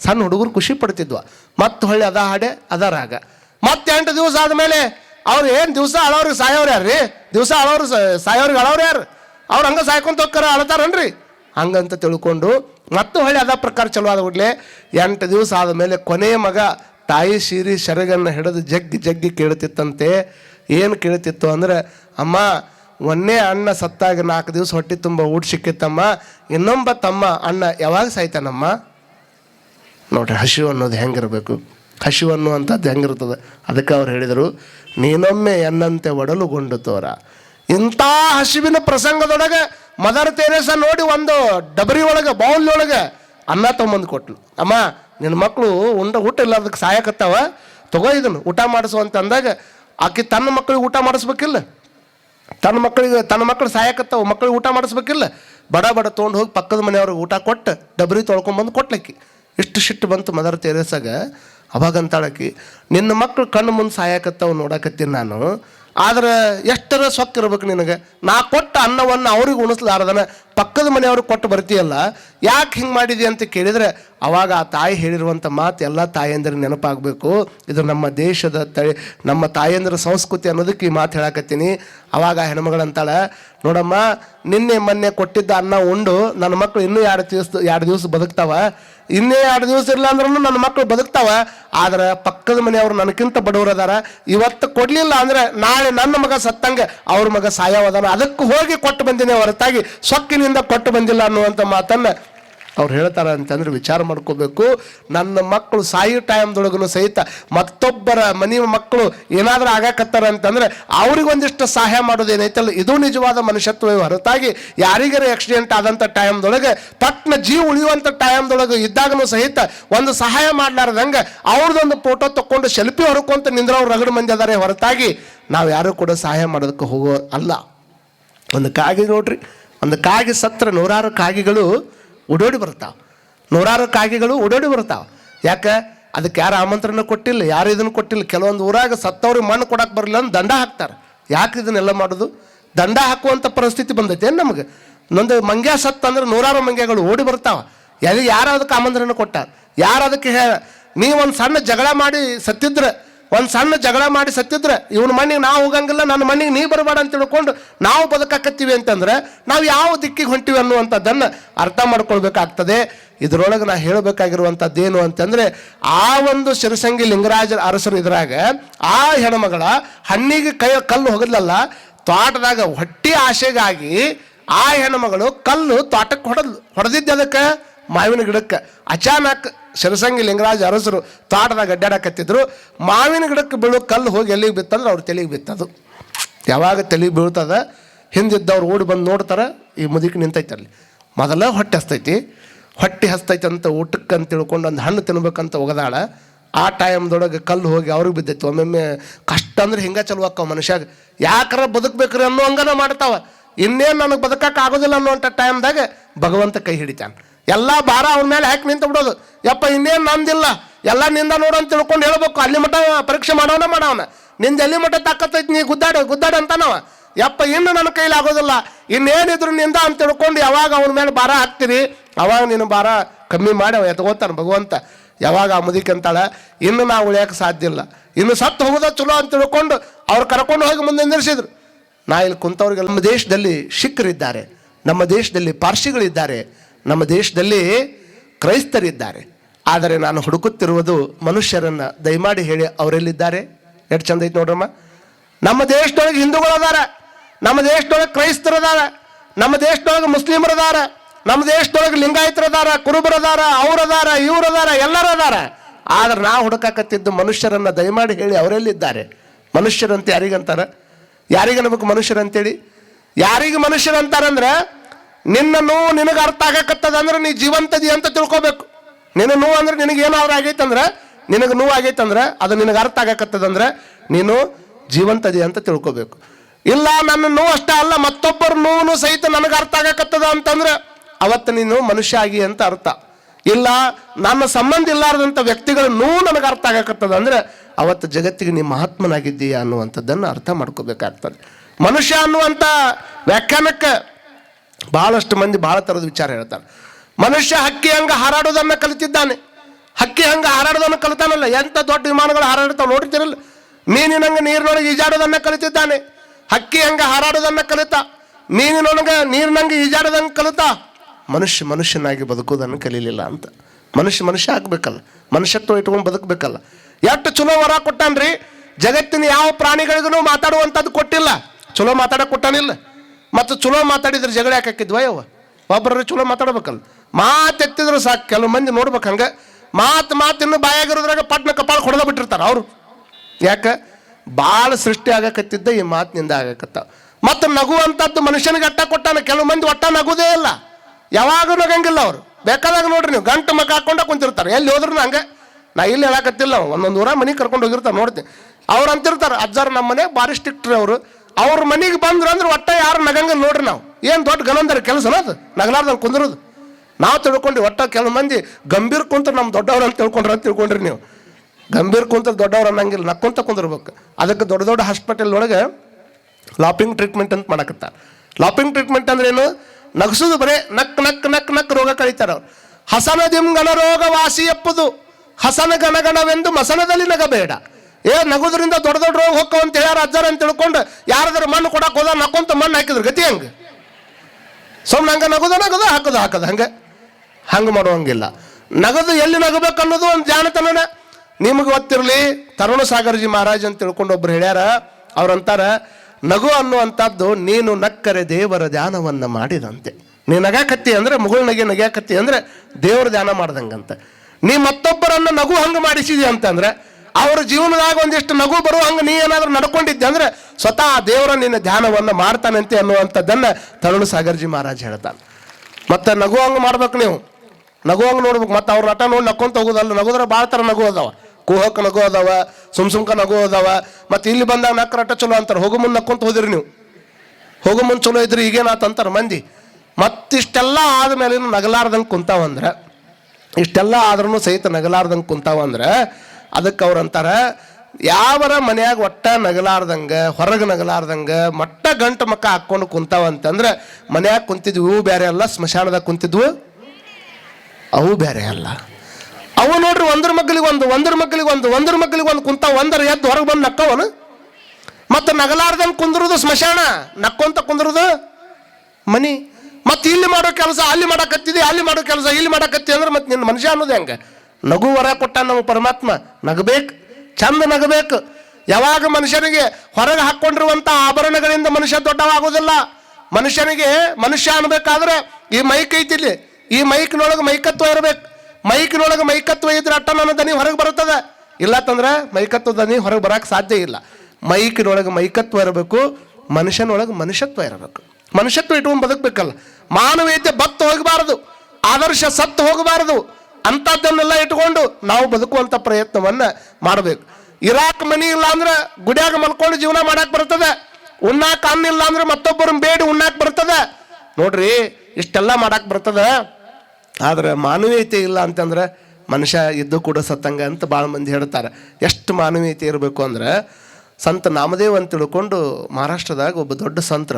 ಸಣ್ಣ ಹುಡುಗರು ಖುಷಿ ಪಡ್ತಿದ್ವ. ಮತ್ತೆ ಹೊಳ್ಳಿ ಅದ ಹಾಡೆ, ಅದ ರಾಗ. ಮತ್ತೆ ಎಂಟು ದಿವಸ ಆದಮೇಲೆ ಅವ್ರು ಏನು ದಿವಸ ಅಳವ್ರಿಗೆ ಸಾಯೋರು ಯಾರು ರೀ ದಿವಸ ಅಳವ್ರು ಸಾಯೋರಿಗೆ ಅಳವ್ರು ಯಾರು? ಅವ್ರು ಹಂಗೆ ಸಾಯ್ಕೊಂತ ಹೋಗ್ತಾರ ಅಳತಾರನ್ರಿ? ಹಂಗಂತ ತಿಳ್ಕೊಂಡು ಮತ್ತೆ ಹೊಳ್ಳಿ ಅದ ಪ್ರಕಾರ ಚಲೋ ಆದ ಕೂಡಲೇ ಎಂಟು ದಿವಸ ಆದಮೇಲೆ ಕೊನೆಯ ಮಗ ತಾಯಿ ಸೀರಿ ಸೆರಗನ್ನು ಹಿಡಿದು ಜಗ್ಗಿ ಜಗ್ಗಿ ಕೇಳ್ತಿತ್ತಂತೆ. ಏನು ಕೇಳ್ತಿತ್ತು ಅಂದ್ರೆ, ಅಮ್ಮ, ಒಂದೇ ಅಣ್ಣ ಸತ್ತಾಗ ನಾಲ್ಕು ದಿವಸ ಹೊಟ್ಟೆ ತುಂಬ ಊಟ ಸಿಕ್ಕಿತ್ತಮ್ಮ ಇನ್ನೊಬ್ಬ ತಮ್ಮ ಅಣ್ಣ ಯಾವಾಗ ಸಾಯ್ತಾನಮ್ಮ? ನೋಡ್ರಿ, ಹಸಿವು ಅನ್ನೋದು ಹೆಂಗಿರಬೇಕು. ಹಸಿವು ಅನ್ನುವಂಥದ್ದು ಹೆಂಗಿರ್ತದೆ? ಅದಕ್ಕೆ ಅವ್ರು ಹೇಳಿದರು, ನೀನೊಮ್ಮೆ ಎನ್ನಂತೆ ಒಡಲುಗೊಂಡು ತೋರ. ಇಂಥ ಹಸಿವಿನ ಪ್ರಸಂಗದೊಳಗೆ ಮದರ್ ತೆರೇಸ ನೋಡಿ ಒಂದು ಡಬರಿ ಒಳಗೆ, ಬೌಲ್ ಒಳಗೆ ಅನ್ನ ತೊಗೊಂಬಂದು ಕೊಟ್ಲು. ಅಮ್ಮ, ನಿನ್ನ ಮಕ್ಕಳು ಉಂಡ ಊಟ ಇಲ್ಲ ಅದಕ್ಕೆ ಸಾಯಕತ್ತಾವ? ತಗೋ ಇದನ್ನು, ಊಟ ಮಾಡಿಸು ಅಂತ ಅಂದಾಗ ಆಕೆ ತನ್ನ ಮಕ್ಕಳಿಗೆ ಊಟ ಮಾಡಿಸ್ಬೇಕಿಲ್ಲ. ತನ್ನ ಮಕ್ಕಳಿಗೆ, ತನ್ನ ಮಕ್ಕಳು ಸಾಯಕತ್ತಾವ, ಮಕ್ಕಳಿಗೆ ಊಟ ಮಾಡಿಸ್ಬೇಕಿಲ್ಲ. ಬಡ ಬಡ ತೊಗೊಂಡು ಹೋಗಿ ಪಕ್ಕದ ಮನೆಯವ್ರಿಗೆ ಊಟ ಕೊಟ್ಟು ಡಬರಿ ತೊಳ್ಕೊಂಬಂದು ಕೊಟ್ಲಕ್ಕಿ. ಇಷ್ಟು ಸಿಟ್ಟು ಬಂತು ಮದರ್ ತೆರೇಸಾಗ. ಅವಾಗ ಅಂತಾಳಕಿ ನಿನ್ನ ಮಕ್ಕಳು ಕಣ್ಣು ಮುಂದೆ ಸಾಯಕತ್ತಾವ ನೋಡಕತ್ತೀನಿ ನಾನು. ಆದ್ರೆ ಎಷ್ಟರ ಸೊಕ್ಕ ಇರ್ಬೇಕು ನಿನಗೆ? ನಾ ಕೊಟ್ಟ ಅನ್ನವನ್ನು ಅವ್ರಿಗೆ ಉಣಿಸ್ಲಾರ್ದನ ಪಕ್ಕದ ಮನೆಯವ್ರಿಗೆ ಕೊಟ್ಟು ಬರ್ತೀಯಲ್ಲ, ಯಾಕೆ ಹಿಂಗೆ ಮಾಡಿದಿ ಅಂತ ಕೇಳಿದರೆ, ಅವಾಗ ಆ ತಾಯಿ ಹೇಳಿರುವಂಥ ಮಾತು ಎಲ್ಲ ತಾಯಂದಿರಿಗೆ ನೆನಪಾಗಬೇಕು. ಇದು ನಮ್ಮ ದೇಶದ ತಳಿ, ನಮ್ಮ ತಾಯಂದಿರ ಸಂಸ್ಕೃತಿ ಅನ್ನೋದಕ್ಕೆ ಈ ಮಾತು ಹೇಳಕತ್ತೀನಿ. ಅವಾಗ ಹೆಣ್ಮಗಳಂತಾಳೆ ನೋಡಮ್ಮ, ನಿನ್ನೆ ಮೊನ್ನೆ ಕೊಟ್ಟಿದ್ದ ಅನ್ನ ಉಂಡು, ನನ್ನ ಮಕ್ಕಳು ಇನ್ನೂ ಎರಡು ದಿವಸ ಎರಡು ದಿವಸ ಬದುಕ್ತಾವ. ಇನ್ನೇ ಎರಡು ದಿವಸ ಇಲ್ಲ ಅಂದ್ರೂ ನನ್ನ ಮಕ್ಕಳು ಬದುಕ್ತಾವ. ಆದ್ರೆ ಪಕ್ಕದ ಮನೆಯವರು ನನಗಿಂತ ಬಡವರು ಅದಾರ. ಇವತ್ತು ಕೊಡ್ಲಿಲ್ಲ ಅಂದ್ರೆ ನಾಳೆ ನನ್ನ ಮಗ ಸತ್ತಂಗೆ ಅವ್ರ ಮಗ ಸಾಯವದಾನ ಅದಕ್ಕೆ ಹೋಗಿ ಕೊಟ್ಟು ಬಂದಿನಿ ಹೊರತಾಗಿ ಸೊಕ್ಕಿನಿಂದ ಕೊಟ್ಟು ಬಂದಿಲ್ಲ ಅನ್ನುವಂಥ ಮಾತನ್ನ ಅವ್ರು ಹೇಳ್ತಾರೆ ಅಂತಂದ್ರೆ ವಿಚಾರ ಮಾಡ್ಕೋಬೇಕು. ನನ್ನ ಮಕ್ಕಳು ಸಾಯೋ ಟೈಮ್ದೊಳಗೂ ಸಹಿತ ಮತ್ತೊಬ್ಬರ ಮನೆ ಮಕ್ಕಳು ಏನಾದರೂ ಆಗಾಕತ್ತಾರ ಅಂತಂದ್ರೆ ಅವ್ರಿಗೊಂದಿಷ್ಟು ಸಹಾಯ ಮಾಡೋದು ಏನೈತಲ್ಲ ಇದು ನಿಜವಾದ ಮನುಷ್ಯತ್ವವೇ ಹೊರತಾಗಿ ಯಾರಿಗಾರ ಆಕ್ಸಿಡೆಂಟ್ ಆದಂಥ ಟೈಮ್ದೊಳಗೆ ತಕ್ಷಣ ಜೀವ ಉಳಿಯುವಂಥ ಟೈಮ್ದೊಳಗೆ ಇದ್ದಾಗನು ಸಹಿತ ಒಂದು ಸಹಾಯ ಮಾಡ್ಲಾರ್ದಂಗೆ ಅವ್ರದ್ದೊಂದು ಫೋಟೋ ತಕ್ಕೊಂಡು ಸೆಲ್ಫಿ ಹೊರಕೊಂತ ನಿಂದ್ರವ್ರು ರಗಡ್ ಮಂದಿ ಅದಾರೆ ಹೊರತಾಗಿ ನಾವು ಯಾರೂ ಕೂಡ ಸಹಾಯ ಮಾಡೋದಕ್ಕೆ ಹೋಗೋ ಅಲ್ಲ. ಒಂದು ಕಾಗಿ ನೋಡ್ರಿ, ಒಂದು ಕಾಗಿ ಸತ್ರ ನೂರಾರು ಕಾಗಿಗಳು ಓಡೋಡಿ ಬರ್ತಾವೆ ನೂರಾರು ಕಾಗೆಗಳು ಓಡೋಡಿ ಬರ್ತಾವೆ ಯಾಕೆ? ಅದಕ್ಕೆ ಯಾರು ಆಮಂತ್ರಣ ಕೊಟ್ಟಿಲ್ಲ, ಯಾರು ಇದನ್ನು ಕೊಟ್ಟಿಲ್ಲ. ಕೆಲವೊಂದು ಊರಾಗ ಸತ್ತವ್ರಿಗೆ ಮಣ್ಣು ಕೊಡಕ್ಕೆ ಬರಲಿಲ್ಲ ಅಂತ ದಂಡ ಹಾಕ್ತಾರೆ. ಯಾಕೆ ಇದನ್ನೆಲ್ಲ ಮಾಡೋದು? ದಂಡ ಹಾಕುವಂಥ ಪರಿಸ್ಥಿತಿ ಬಂದೈತೆ ಏನು ನಮಗೆ? ನಂದು ಮಂಗ್ಯ ಸತ್ತಂದ್ರೆ ನೂರಾರು ಮಂಗ್ಯಗಳು ಓಡಿ ಬರ್ತಾವೆ. ಎಲ್ಲಿ ಯಾರು ಅದಕ್ಕೆ ಆಮಂತ್ರಣ ಕೊಟ್ಟಾರ ಯಾರು ಅದಕ್ಕೆ ಹೇ ನೀವು ಒಂದು ಸಣ್ಣ ಜಗಳ ಮಾಡಿ ಸತ್ತಿದ್ರೆ ಒಂದು ಸಣ್ಣ ಜಗಳ ಮಾಡಿ ಸತ್ತಿದ್ರೆ, ಇವನ ಮಣ್ಣಿಗೆ ನಾವು ಹೋಗಂಗಿಲ್ಲ, ನನ್ನ ಮಣ್ಣಿಗೆ ನೀ ಬರಬೇಡ ಅಂತ ತಿಳ್ಕೊಂಡು ನಾವು ಬದುಕಾಕತ್ತೀವಿ ಅಂತಂದ್ರೆ, ನಾವು ಯಾವ ದಿಕ್ಕಿಗೆ ಹೊಂಟಿವಿ ಅನ್ನುವಂಥದ್ದನ್ನು ಅರ್ಥ ಮಾಡ್ಕೊಳ್ಬೇಕಾಗ್ತದೆ. ಇದರೊಳಗೆ ನಾ ಹೇಳಬೇಕಾಗಿರುವಂಥದ್ದೇನು ಅಂತಂದ್ರೆ, ಆ ಒಂದು ಶಿರಸಂಗಿ ಲಿಂಗರಾಜ ಅರಸರು ಇದ್ರಾಗ, ಆ ಹೆಣ್ಮಗಳ ಹಣ್ಣಿಗೆ ಕೈ, ಕಲ್ಲು ಹೋಗಿದ್ಲಲ್ಲ, ತೋಟದಾಗ ಹೊಟ್ಟಿ ಆಸೆಗಾಗಿ ಆ ಹೆಣ್ಮಗಳು ಕಲ್ಲು ತೋಟಕ್ಕೆ ಹೊಡೆದ್, ಹೊಡೆದಿದ್ದೆ ಅದಕ್ಕೆ. ಮಾವಿನ ಗಿಡಕ್ಕೆ ಅಚಾನಕ್ ಶಿರಸಂಗಿ ಲಿಂಗರಾಜ ಅರಸರು ತಾಟದಾಗ ಅಡ್ಡಾಡಕತ್ತಿದ್ರು ಮಾವಿನ ಗಿಡಕ್ಕೆ ಬೀಳೋ ಕಲ್ಲು ಹೋಗಿ ಎಲ್ಲಿಗೆ ಬಿತ್ತಂದ್ರೆ ಅವ್ರು ತಲೆಗೆ ಬಿತ್ತದು. ಯಾವಾಗ ತಲೆಗೆ ಬೀಳ್ತದ? ಹಿಂದಿದ್ದವ್ರು ಓಡಿ ಬಂದು ನೋಡ್ತಾರೆ, ಈ ಮುದುಕಿ ನಿಂತೈತೆ ಅಲ್ಲಿ. ಮೊದಲ ಹೊಟ್ಟೆ ಹಸ್ತೈತಿ. ಹೊಟ್ಟೆ ಹಸ್ತೈತೆ ಅಂತ ಊಟಕ್ಕೆ ಅಂತ ತಿಳ್ಕೊಂಡು ಒಂದು ಹಣ್ಣು ತಿನ್ಬೇಕಂತ ಒಗದಾಳ. ಆ ಟೈಮ್ದೊಳಗೆ ಕಲ್ಲು ಹೋಗಿ ಅವ್ರಿಗೆ ಬಿದ್ದೈತಿ. ಒಮ್ಮೊಮ್ಮೆ ಕಷ್ಟ ಅಂದ್ರೆ ಹಿಂಗೆ ಚಲೋ ಮನುಷ್ಯ ಮನುಷ್ಯಾಗ. ಯಾಕಾರ ಬದುಕ್ಬೇಕ್ರಿ ಅನ್ನೋ ಹಂಗನ ಮಾಡ್ತಾವ. ಇನ್ನೇನು ನನಗೆ ಬದುಕಕ್ಕೆ ಆಗೋದಿಲ್ಲ ಅನ್ನುವಂಥ ಟೈಮ್ದಾಗ ಭಗವಂತ ಕೈ ಹಿಡಿತಾನೆ. ಎಲ್ಲ ಭಾರ ಅವ್ರ ಮೇಲೆ ಹಾಕಿ ನಿಂತು ಬಿಡೋದು. ಯಪ್ಪ, ಇನ್ನೇನು ನಂದಿಲ್ಲ. ಎಲ್ಲ ನಿಂದ ನೋಡು ಅಂತ ತಿಳ್ಕೊಂಡು ಹೇಳ್ಬೇಕು. ಅಲ್ಲಿ ಮಟ್ಟ ಪರೀಕ್ಷೆ ಮಾಡೋನ ಮಾಡವನ ನಿಂದ ಎಲ್ಲಿ ಮಟ್ಟ ತಾಕತ್ತೈತಿ, ನೀ ಗುದ್ದಾಡ ಗುದ್ದಾಡ ಅಂತಾನವ. ಯಪ್ಪ, ಇನ್ನು ನನ್ನ ಕೈಲಿ ಆಗೋದಿಲ್ಲ. ಇನ್ನೇನಿದ್ರು ನಿಂದ ಅಂತ ತಿಳ್ಕೊಂಡು ಯಾವಾಗ ಅವನ ಮೇಲೆ ಭಾರ ಹಾಕ್ತೀರಿ? ಅವಾಗ ನೀನು ಭಾರ ಕಮ್ಮಿ ಮಾಡಿ ಅವ ಎತ್ಕೋತಾನೆ ಭಗವಂತ. ಯಾವಾಗ ಆ ಮುದಿಕಂತಾಳೆ ಇನ್ನು ನಾವು ಉಳಿಯೋಕೆ ಸಾಧ್ಯ ಇಲ್ಲ. ಇನ್ನು ಸತ್ತು ಹೋಗೋದ ಚಲೋ ಅಂತ ತಿಳ್ಕೊಂಡು ಅವ್ರು ಕರ್ಕೊಂಡು ಹೋಗಿ ಮುಂದೆ ನಿಲ್ಲಿಸಿದ್ರು ನಾ ಇಲ್ಲಿ ಕುಂತವ್ರಿಗೆ ನಮ್ಮ ದೇಶದಲ್ಲಿ ಶಿಖರಿದ್ದಾರೆ ನಮ್ಮ ದೇಶದಲ್ಲಿ ಪಾರ್ಸಿಗಳಿದ್ದಾರೆ. ನಮ್ಮ ದೇಶದಲ್ಲಿ ಕ್ರೈಸ್ತರಿದ್ದಾರೆ. ಆದರೆ ನಾನು ಹುಡುಕುತ್ತಿರುವುದು ಮನುಷ್ಯರನ್ನು. ದಯಮಾಡಿ ಹೇಳಿ ಅವರೆಲ್ಲಿದ್ದಾರೆ? ಎಷ್ಟು ಚಂದ ಐತೆ ನೋಡ್ರಮ್ಮ. ನಮ್ಮ ದೇಶದೊಳಗೆ ಹಿಂದೂಗಳದಾರ. ನಮ್ಮ ದೇಶದೊಳಗೆ ಕ್ರೈಸ್ತರದಾರ. ನಮ್ಮ ದೇಶದೊಳಗೆ ಮುಸ್ಲಿಮರದಾರ. ನಮ್ಮ ದೇಶದೊಳಗೆ ಲಿಂಗಾಯತರದಾರ, ಕುರುಬರದಾರ, ಅವರದಾರ, ಇವರದಾರ, ಎಲ್ಲರದಾರ. ಆದ್ರೆ ನಾವು ಹುಡುಕಾಕತ್ತಿದ್ದು ಮನುಷ್ಯರನ್ನು ದಯಮಾಡಿ ಹೇಳಿ ಅವರೆಲ್ಲಿದ್ದಾರೆ? ಮನುಷ್ಯರಂತ ಯಾರಿಗಂತಾರ? ಯಾರಿಗನ್ಬೇಕು ಮನುಷ್ಯರಂತೇಳಿ? ಯಾರಿಗೆ ಮನುಷ್ಯರಂತಾರಂದ್ರೆ ನಿನ್ನ ನೋವು ನಿನಗೆ ಅರ್ಥ ಆಗಕತ್ತದ ಅಂದ್ರೆ ನೀ ಜೀವಂತದಿ ಅಂತ ತಿಳ್ಕೊಬೇಕು. ನಿನ್ನ ನೋವು ಅಂದ್ರೆ ನಿನಗೆ ಏನಾದ್ರು ಆಗೈತಂದ್ರೆ ನಿನಗೆ ನೋವು ಆಗೈತಂದ್ರೆ ಅದು ನಿನಗೆ ಅರ್ಥ ಆಗಕತ್ತದಂದ್ರೆ ನೀನು ಜೀವಂತದಿ ಅಂತ ತಿಳ್ಕೊಬೇಕು. ಇಲ್ಲ, ನನ್ನ ನೋವು ಅಷ್ಟೇ ಅಲ್ಲ, ಮತ್ತೊಬ್ಬರ ನೋವು ಸಹಿತ ನನಗೆ ಅರ್ಥ ಆಗಕತ್ತದ ಅಂತಂದ್ರೆ ಅವತ್ತು ನೀನು ಮನುಷ್ಯ ಆಗಿ ಅಂತ ಅರ್ಥ. ಇಲ್ಲ, ನನ್ನ ಸಂಬಂಧ ಇಲ್ಲಾರದಂಥ ವ್ಯಕ್ತಿಗಳ ನೋವು ನನಗೆ ಅರ್ಥ ಆಗಕತ್ತದ ಅಂದ್ರೆ ಅವತ್ತು ಜಗತ್ತಿಗೆ ನೀ ಮಹಾತ್ಮನಾಗಿದ್ದೀಯಾ ಅನ್ನುವಂಥದ್ದನ್ನು ಅರ್ಥ ಮಾಡ್ಕೋಬೇಕಾಗ್ತದೆ. ಮನುಷ್ಯ ಅನ್ನುವಂಥ ವ್ಯಾಖ್ಯಾನಕ್ಕೆ ಬಹಳಷ್ಟು ಮಂದಿ ಬಹಳ ಥರದ ವಿಚಾರ ಹೇಳ್ತಾರೆ. ಮನುಷ್ಯ ಹಕ್ಕಿ ಹಂಗ ಹಾರಾಡೋದನ್ನು ಕಲಿತಿದ್ದಾನೆ. ಹಕ್ಕಿ ಹಂಗ ಹಾರಾಡೋದನ್ನು ಕಲಿತಾನಲ್ಲ ಎಂಥ ದೊಡ್ಡ ವಿಮಾನಗಳು ಹಾರಾಡ್ತಾವೆ ನೋಡ್ತಿರಲ್ಲ ಮೀನಿನಂಗೆ ನೀರಿನೊಳಗೆ ಈಜಾಡೋದನ್ನು ಕಲಿತಿದ್ದಾನೆ. ಹಕ್ಕಿ ಹಂಗ ಹಾರಾಡೋದನ್ನ ಕಲಿತ. ಮೀನಿನೊಳಗೆ ನೀರಿನಂಗೆ ಈಜಾಡೋದನ್ನು ಕಲಿತ. ಮನುಷ್ಯ ಮನುಷ್ಯನಾಗಿ ಬದುಕೋದನ್ನು ಕಲೀಲಿಲ್ಲ ಅಂತ. ಮನುಷ್ಯ ಮನುಷ್ಯ ಆಗ್ಬೇಕಲ್ಲ, ಮನುಷ್ಯತ್ವ ಇಟ್ಕೊಂಡು ಬದುಕಬೇಕಲ್ಲ. ಎಷ್ಟು ಚಲೋ ವರ ಕೊಟ್ಟಾನ್ರಿ? ಜಗತ್ತಿನ ಯಾವ ಪ್ರಾಣಿಗಳಿಗೂ ಮಾತಾಡುವಂಥದ್ದು ಕೊಟ್ಟಿಲ್ಲ. ಚಲೋ ಮಾತಾಡಕ್ಕೆ ಕೊಟ್ಟಾನಿಲ್ಲ. ಮತ್ತು ಚಲೋ ಮಾತಾಡಿದ್ರೆ ಜಗಳ ಯಾಕೆ ಹಾಕಿದ್ವ ಯಾವ ಒಬ್ಬರು ಚಲೋ ಮಾತಾಡ್ಬೇಕಲ್ಲ. ಮಾತು ಎತ್ತಿದ್ರು ಸಾಕು. ಕೆಲವು ಮಂದಿ ನೋಡ್ಬೇಕು ಹಂಗೆ. ಮಾತು ಮಾತು ಇನ್ನು ಬಾಯಾಗಿರೋದ್ರಾಗ ಪಟ್ನ ಕಪಾಳ ಹೊಡೆದ ಬಿಟ್ಟಿರ್ತಾರೆ ಅವರು. ಯಾಕೆ? ಭಾಳ ಸೃಷ್ಟಿ ಆಗಕತ್ತಿದ್ದ ಈ ಮಾತಿನಿಂದ ಆಗಕತ್ತ. ಮತ್ತು ನಗುವಂಥದ್ದು ಮನುಷ್ಯನಿಗೆ ಅಟ್ಟ ಕೊಟ್ಟಾನ. ಕೆಲವು ಮಂದಿ ಒಟ್ಟ ನಗುದೇ ಇಲ್ಲ. ಯಾವಾಗ ನಗಂಗಿಲ್ಲ ಅವರು. ಬೇಕಾದಾಗ ನೋಡ್ರಿ ನೀವು. ಗಂಟು ಮಗ ಹಾಕೊಂಡ ಕುಂತಿರ್ತಾರೆ. ಎಲ್ಲಿ ಹೋದ್ರು ಹಂಗೆ ನಾ ಇಲ್ಲಿ ಹೇಳಕತ್ತಿಲ್ಲ. ಒಂದೊಂದು ಊರ ಮನೆಗೆ ಕರ್ಕೊಂಡು ಹೋಗಿರ್ತಾರೆ ನೋಡ್ತೀನಿ. ಅವ್ರು ಅಂತಿರ್ತಾರೆ ಅಜ್ಜಾರ ನಮ್ಮ ಮನೆ ಭಾರಿ ಸ್ಟ್ರಿಕ್ಟ್ರಿ ಅವರು. ಅವ್ರ ಮನೆಗೆ ಬಂದ್ರು ಅಂದ್ರೆ ಒಟ್ಟ ಯಾರು ನಗಂಗ ನೋಡ್ರಿ ನಾವು. ಏನು ದೊಡ್ಡ ಗನಂದರ ಕೆಲಸ ಅದು? ನಗಲಾರ್ದಂಗೆ ಕುಂದಿರೋದು. ನಾವು ತಿಳ್ಕೊಂಡು ಒಟ್ಟ ಕೆಲವು ಮಂದಿ ಗಂಭೀರ ಕುಂತ ನಮ್ಮ ದೊಡ್ಡವ್ರು ಅಂತ ತಿಳ್ಕೊಂಡ್ರೆ ಅಂತ ತಿಳ್ಕೊಂಡ್ರಿ ನೀವು. ಗಂಭೀರ ಕುಂತ ದೊಡ್ಡವ್ರು ಅನ್ನಂಗಿಲ್ಲ, ನಕ್ಕೊಂತ ಕುಂದಿರ್ಬೇಕು. ಅದಕ್ಕೆ ದೊಡ್ಡ ದೊಡ್ಡ ಹಾಸ್ಪಿಟಲ್ ಒಳಗೆ ಲಾಪಿಂಗ್ ಟ್ರೀಟ್ಮೆಂಟ್ ಅಂತ ಮಾಡಕತ್ತ ಲಾಪಿಂಗ್ ಟ್ರೀಟ್ಮೆಂಟ್ ಅಂದ್ರೆ ಏನು? ನಗಸೋದು ಬರೇ ನಕ್ ನಕ್ ನಕ್ ನಕ್ ರೋಗ ಕಳೀತಾರೆ ಅವ್ರು. ಹಸನ ದಿಂಗನ ರೋಗ ವಾಸಿ ಎಪ್ಪದು. ಹಸನ ಗಣಗಣವೆಂದು ಮಸನದಲ್ಲಿ ನಗಬೇಡ. ಏ, ನಗುದ್ರಿಂದ ದೊಡ್ಡ ದೊಡ್ಡ ರೋಗ ಹೊಕ್ಕವ ಅಂತ ಹೇಳ್ಯಾರ ಅಜ್ಜಾರ ಅಂತ ತಿಳ್ಕೊಂಡು ಯಾರಾದ್ರೂ ಮಣ್ಣು ಕೊಡಕ್ಕೆ ಹೋದ ನಕ್ಕೊಂತ ಮಣ್ಣು ಹಾಕಿದ್ರು. ಗತಿ ಹಂಗೆ? ಸುಮ್ಮನೆ ಹಂಗೆ ನಗುದ, ನಗದ, ಹಾಕದ ಹಾಕದ. ಹಂಗೆ ಹಂಗೆ ಮಾಡುವಂಗಿಲ್ಲ. ನಗದು ಎಲ್ಲಿ ನಗಬೇಕು ಅನ್ನೋದು ಒಂದು ಜಾಣತನನ. ನಿಮಗೆ ಗೊತ್ತಿರಲಿ, ತರುಣ ಸಾಗರ್ಜಿ ಮಹಾರಾಜ್ ಅಂತ ತಿಳ್ಕೊಂಡು ಒಬ್ರು ಹೇಳ್ಯಾರ. ಅವ್ರಂತಾರ ನಗು ಅನ್ನುವಂಥದ್ದು ನೀನು ನಕ್ಕರೆ ದೇವರ ಧ್ಯಾನವನ್ನ ಮಾಡಿದಂತೆ. ನೀ ನಗಾಕತ್ತಿ ಅಂದ್ರೆ, ಮುಗುಳ್ ನಗೆ ನಗ್ಯಾಕತ್ತಿ ಅಂದ್ರೆ ದೇವರ ಧ್ಯಾನ ಮಾಡ್ದಂಗಂತೆ. ನೀ ಮತ್ತೊಬ್ಬರನ್ನ ನಗು ಹಂಗೆ ಮಾಡಿಸಿದಿ ಅಂತಂದ್ರೆ ಅವ್ರ ಜೀವನದಾಗ ಒಂದಿಷ್ಟು ನಗು ಬರುವ ಹಂಗೆ ನೀ ಏನಾದರೂ ನಡ್ಕೊಂಡಿದ್ದೆ ಅಂದ್ರೆ ಸ್ವತಃ ಆ ದೇವರ ನಿನ್ನ ಧ್ಯಾನವನ್ನ ಮಾಡ್ತಾನಂತೆ ಅನ್ನುವಂಥದ್ದನ್ನ ತರುಣ ಸಾಗರ್ಜಿ ಮಹಾರಾಜ್ ಹೇಳ್ತಾನೆ. ಮತ್ತೆ ನಗು ಹಂಗೆ ಮಾಡ್ಬೇಕು ನೀವು. ನಗು ಹಂಗೆ ನೋಡ್ಬೇಕು. ಮತ್ತೆ ಅವ್ರ ನಟ ನೋಡಿ ನಕ್ಕೊಂತ ಹೋಗೋದಲ್ಲ, ನಗುದ್ರೆ ಭಾಳ ಥರ ನಗು ಅದಾವ. ಕುಹಕ್ ನಗು ಅದಾವ ಸುಮ್ ಸುಮ್ಕ ನಗು ಅದಾವ. ಮತ್ತೆ ಇಲ್ಲಿ ಬಂದಾಗ ನಕ್ಕ ರಟ ಚಲೋ ಅಂತಾರೆ. ಹೋಗೋ ಮುಂದೆ ನಕ್ಕೊಂತ ಹೋದಿರಿ ನೀವು. ಹೋಗೋ ಮುಂದೆ ಚಲೋ ಇದ್ರಿ ಈಗೇನಾತ ಅಂತಾರೆ ಮಂದಿ. ಮತ್ತಿಷ್ಟೆಲ್ಲ ಆದಮೇಲೆ ನಗಲಾರ್ದಂಗೆ ಕುಂತಾವಂದ್ರೆ, ಇಷ್ಟೆಲ್ಲ ಆದ್ರೂ ಸಹಿತ ನಗಲಾರ್ದಂಗೆ ಕುಂತಾವಂದ್ರೆ ಅದಕ್ಕೆ ಅವ್ರು ಅಂತಾರೆ, ಯಾವರ ಮನ್ಯಾಗ ಒಟ್ಟ ನಗಲಾರ್ದಂಗ, ಹೊರಗೆ ನಗಲಾರ್ದಂಗ, ಮಟ್ಟ ಗಂಟು ಮಕ್ಕ ಹಾಕ್ಕೊಂಡು ಕುಂತಾವ ಅಂತಂದ್ರೆ, ಮನ್ಯಾಗ ಕುಂತಿದ್ವಿ ಇವು ಬೇರೆ ಅಲ್ಲ, ಸ್ಮಶಾನದಾಗ ಕುಂತಿದ್ವು, ಅವು ಬೇರೆ ಅಲ್ಲ. ಅವು ನೋಡ್ರಿ, ಒಂದ್ರ ಮಕ್ಕಳಿಗೆ ಒಂದು, ಒಂದ್ರ ಮಕ್ಕಳಿಗೆ ಒಂದು, ಒಂದ್ರ ಮಕ್ಕಳಿಗೆ ಒಂದು ಕುಂತಾವ, ಒಂದರ ಎದ್ದು ಹೊರಗೆ ಬಂದು ನಕ್ಕವನು. ಮತ್ತೆ ನಗಲಾರ್ದಂಗೆ ಕುಂದ್ರದು ಸ್ಮಶಾನ, ನಕ್ಕೊಂತ ಕುಂದ್ರದು ಮನಿ. ಮತ್ತೆ ಇಲ್ಲಿ ಮಾಡೋ ಕೆಲಸ, ಅಲ್ಲಿ ಮಾಡಕತ್ತಿದಿ, ಅಲ್ಲಿ ಮಾಡೋ ಕೆಲಸ, ಇಲ್ಲಿ ಮಾಡಕತ್ತಿ ಅಂದ್ರೆ ಮತ್ತೆ ನಿನ್ನ ಮನುಷ್ಯ ಅನ್ನೋದು ಹೆಂಗೆ. ನಗು ವರ ಕೊಟ್ಟ ನಮ್ಮ ಪರಮಾತ್ಮ, ನಗಬೇಕು, ಚಂದ ನಗಬೇಕು. ಯಾವಾಗ ಮನುಷ್ಯನಿಗೆ ಹೊರಗೆ ಹಾಕ್ಕೊಂಡಿರುವಂಥ ಆಭರಣಗಳಿಂದ ಮನುಷ್ಯ ದೊಡ್ಡವಾಗೋದಿಲ್ಲ ಮನುಷ್ಯನಿಗೆ ಮನುಷ್ಯ ಅನ್ಬೇಕಾದ್ರೆ ಈ ಮೈಕ್ ಐತಿಲ್ಲಿ, ಈ ಮೈಕ್ನೊಳಗೆ ಮೈಕತ್ವ ಇರಬೇಕು. ಮೈಕ್ನೊಳಗೆ ಮೈಕತ್ವ ಇದ್ರೆ ಅಟ್ಟ ನನ್ನ ದನಿ ಹೊರಗೆ ಬರುತ್ತದೆ. ಇಲ್ಲತ್ತಂದ್ರೆ ಮೈಕತ್ವ ದನಿ ಹೊರಗೆ ಬರಕ್ಕೆ ಸಾಧ್ಯ ಇಲ್ಲ. ಮೈಕ್ನೊಳಗೆ ಮೈಕತ್ವ ಇರಬೇಕು ಮನುಷ್ಯನೊಳಗೆ ಮನುಷ್ಯತ್ವ ಇರಬೇಕು. ಮನುಷ್ಯತ್ವ ಇಟ್ಕೊಂಡು ಬದುಕಬೇಕಲ್ಲ. ಮಾನವೀಯತೆ ಬತ್ತು ಹೋಗಬಾರದು. ಆದರ್ಶ ಸತ್ತು ಹೋಗಬಾರದು. ಅಂಥದ್ದನ್ನೆಲ್ಲ ಇಟ್ಕೊಂಡು ನಾವು ಬದುಕುವಂಥ ಪ್ರಯತ್ನವನ್ನು ಮಾಡಬೇಕು. ಇರಾಕ್ ಮನಿ ಇಲ್ಲ ಅಂದ್ರೆ ಗುಡಿಯಾಗ ಮಲ್ಕೊಂಡು ಜೀವನ ಮಾಡಕ್ ಬರ್ತದೆ. ಉಣ್ಣಾಕ ಅನ್ನ ಇಲ್ಲ ಅಂದ್ರೆ ಮತ್ತೊಬ್ಬರು ಬೇಡಿ ಉಣ್ಣಾಕ್ ಬರ್ತದೆ. ನೋಡ್ರಿ, ಇಷ್ಟೆಲ್ಲ ಮಾಡಕ್ ಬರ್ತದೆ. ಆದ್ರೆ ಮಾನವೀಯತೆ ಇಲ್ಲ ಅಂತಂದ್ರೆ ಮನುಷ್ಯ ಇದ್ದು ಕೂಡ ಸತ್ತಂಗ ಅಂತ ಭಾಳ ಮಂದಿ ಹೇಳ್ತಾರೆ. ಎಷ್ಟು ಮಾನವೀಯತೆ ಇರಬೇಕು ಅಂದ್ರೆ, ಸಂತ ನಾಮದೇವ್ ಅಂತ ತಿಳ್ಕೊಂಡು ಮಹಾರಾಷ್ಟ್ರದಾಗ ಒಬ್ಬ ದೊಡ್ಡ ಸಂತರ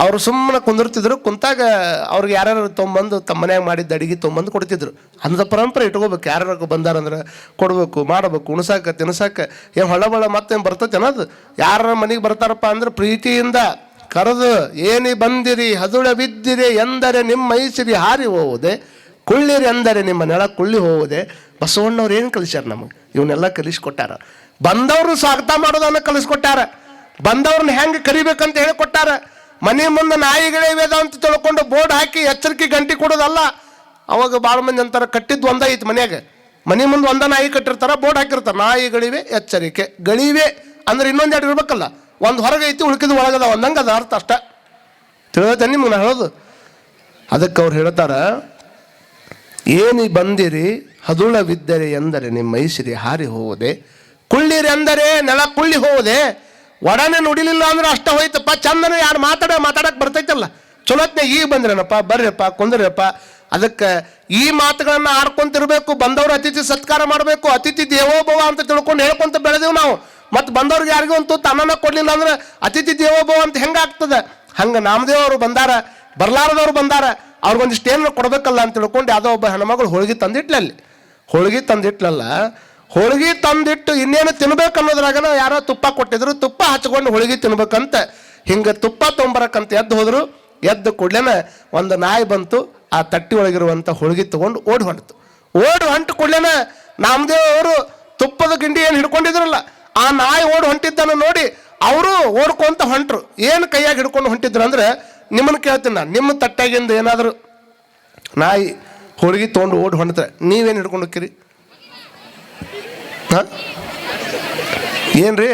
ಅವರು ಸುಮ್ಮನೆ ಕುಂದಿರ್ತಿದ್ರು, ಕುಂತಾಗ ಅವ್ರಿಗೆ ಯಾರು ತೊಗೊಂಬಂದು ತಮ್ಮ ಮನ್ಯಾಗ ಮಾಡಿದ್ದ ಅಡಿಗೆ ತೊಗೊಂಬಂದು ಕೊಡ್ತಿದ್ರು. ಅಂಥ ಪರಂಪರೆ ಇಟ್ಕೋಬೇಕು ಯಾರು ಬಂದಾರಂದ್ರೆ ಕೊಡಬೇಕು, ಮಾಡಬೇಕು, ಉಣಸಾಕ, ತಿನ್ಸಾಕ, ಏನು ಹೊಳ ಬಳ ಮತ್ತೇನು ಬರ್ತೈತೆ ಅನ್ನೋದು. ಯಾರ ಮನೆಗೆ ಬರ್ತಾರಪ್ಪ ಅಂದ್ರೆ ಪ್ರೀತಿಯಿಂದ ಕರೆದು, ಏನಿ ಬಂದಿರಿ, ಹದುಳ ಬಿದ್ದಿರಿ ಎಂದರೆ ನಿಮ್ಮ ಮೈಸಿರಿ ಹಾರಿ ಹೋಗುವುದೆ ಕುಳ್ಳಿರಿ ಎಂದರೆ ನಿಮ್ಮ ನೆಲ ಕುಳ್ಳಿ ಹೋಗುವುದೆ ಬಸವಣ್ಣವ್ರು ಏನು ಕಲಿಸ್ಯಾರ ನಮಗೆ? ಇವನ್ನೆಲ್ಲ ಕಲಿಸ್ಕೊಟ್ಟಾರ. ಬಂದವ್ರನ್ನ ಸ್ವಾಗತ ಮಾಡೋದನ್ನ ಕಲಿಸ್ಕೊಟ್ಟಾರ. ಬಂದವ್ರನ್ನ ಹೆಂಗೆ ಕರಿಬೇಕಂತ ಹೇಳಿಕೊಟ್ಟಾರ. ಮನೆ ಮುಂದೆ ನಾಯಿಗಳೇ ವೇದ ಅಂತ ತಿಳ್ಕೊಂಡು ಬೋರ್ಡ್ ಹಾಕಿ ಎಚ್ಚರಿಕೆ ಗಂಟೆ ಕೊಡೋದಲ್ಲ. ಅವಾಗ ಭಾಳ ಮಂದಿ ಅಂತಾರೆ, ಕಟ್ಟಿದ್ದು ಒಂದ ಐತಿ ಮನೆಯಾಗ. ಮನೆ ಮುಂದೆ ಒಂದ ನಾಯಿ ಕಟ್ಟಿರ್ತಾರ, ಬೋರ್ಡ್ ಹಾಕಿರ್ತಾರ. ನಾಯಿಗಳಿವೆ, ಎಚ್ಚರಿಕೆ. ಗಳಿವೆ ಅಂದ್ರೆ ಇನ್ನೊಂದೆರಡು ಇರ್ಬೇಕಲ್ಲ. ಒಂದು ಹೊರಗೆ ಐತಿ ಉಳ್ಕಿದ ಒಳಗದ ಒಂದಂಗೆ ಅದ ಅರ್ಥ ಅಷ್ಟ. ತಿಳಿದ ನಿಮ್ಗೆ ನಾ ಹೇಳೋದು? ಅದಕ್ಕೆ ಅವ್ರು ಹೇಳ್ತಾರ, ಏನಿ ಬಂದಿರಿ, ಹದುಳವಿದ್ದರೆ ಎಂದರೆ ನಿಮ್ಮ ಮೈಸಿರಿ ಹಾರಿ ಹೋದೆ. ಕುಳ್ಳಿರಿ ಅಂದರೆ ನೆಲ ಕುಳ್ಳಿ ಹೋಗುವುದೇ ಒಡನೆ ನುಡಿಲಿಲ್ಲ ಅಂದ್ರೆ ಅಷ್ಟ ಹೋಯ್ತಪ್ಪ. ಚಂದನ ಯಾರು ಮಾತಾಡ ಮಾತಾಡಕ್ ಬರ್ತೈತಲ್ಲ. ಚಲೋತ್ನೆ ಈಗ ಬಂದ್ರೇನಪ್ಪ ಬರ್ರಿಯಪ್ಪ ಕುಂದ್ರಪ್ಪ. ಅದಕ್ಕೆ ಈ ಮಾತುಗಳನ್ನ ಆಡ್ಕೊಂತಿರ್ಬೇಕು, ಬಂದವ್ರು ಅತಿಥಿ ಸತ್ಕಾರ ಮಾಡಬೇಕು, ಅತಿಥಿ ದೇವೋಭವ ಅಂತ ತಿಳ್ಕೊಂಡು ಹೇಳ್ಕೊಂತ ಬೆಳೆದೇವು ನಾವು. ಮತ್ತೆ ಬಂದವ್ರಿಗೆ ಯಾರಿಗೂ ಒಂದು ತುತ್ತು ಅನ್ನನ ಕೊಡ್ಲಿಲ್ಲ ಅಂದ್ರೆ ಅತಿಥಿ ದೇವೋಭವ ಅಂತ ಹೆಂಗಾಗ್ತದೆ ಹಂಗ ಅವರು ಬಂದಾರ, ಬರ್ಲಾರದವ್ರು ಬಂದಾರ ಅವ್ರಿಗೊಂದಿಷ್ಟು ಏನು ಕೊಡಬೇಕಲ್ಲ ಅಂತ ತಿಳ್ಕೊಂಡು ಯಾವುದೋ ಒಬ್ಬ ಹೆಣ್ಮಗಳು ಹೋಳಿಗೆ ತಂದಿಟ್ಲಲ್ಲಿ. ಹೋಳಿಗೆ ತಂದಿಟ್ಲಲ್ಲ ಹೋಳಿಗೆ ತಂದಿಟ್ಟು ಇನ್ನೇನು ತಿನ್ಬೇಕು ಅನ್ನೋದ್ರಾಗನ ಯಾರೋ ತುಪ್ಪ ಕೊಟ್ಟಿದ್ರು, ತುಪ್ಪ ಹಚ್ಕೊಂಡು ಹೋಳಿಗೆ ತಿನ್ಬೇಕಂತ ಹಿಂಗೆ ತುಪ್ಪ ತೊಂಬರಕ್ಕಂತ ಎದ್ದು ಹೋದ್ರು. ಎದ್ದು ಕೂಡ್ಲೇನ ಒಂದು ನಾಯಿ ಬಂತು, ಆ ತಟ್ಟಿ ಒಳಗಿರುವಂಥ ಹೋಳಿಗೆ ತಗೊಂಡು ಓಡಿ ಹೊಂಟಿತು. ಓಡಿ ಹೊಂಟು ಕೂಡ್ಲೇನ ನಾಮದೇವ್ ಅವರು ತುಪ್ಪದ ಗಿಂಡಿ ಏನು ಹಿಡ್ಕೊಂಡಿದ್ರಲ್ಲ, ಆ ನಾಯಿ ಓಡಿ ಹೊಂಟಿದ್ದನ್ನು ನೋಡಿ ಅವರು ಓಡ್ಕೊಂತ ಹೊಂಟ್ರು. ಏನು ಕೈಯಾಗಿ ಹಿಡ್ಕೊಂಡು ಹೊಂಟಿದ್ರು ಅಂದ್ರೆ ನಿಮ್ಮನ್ನು ಕೇಳ್ತೀನಿ ನಾನು ನಿಮ್ಮ ತಟ್ಟಾಗಿಂದ ಏನಾದರೂ ನಾಯಿ ಹೋಳಿಗೆ ತೊಗೊಂಡು ಓಡಿ ಹೊಂಟ್ರೆ ನೀವೇನು ಹಿಡ್ಕೊಂಡು ಹೋಗ್ತೀರಿ ಹಾಂ? ಏನ್ರಿ?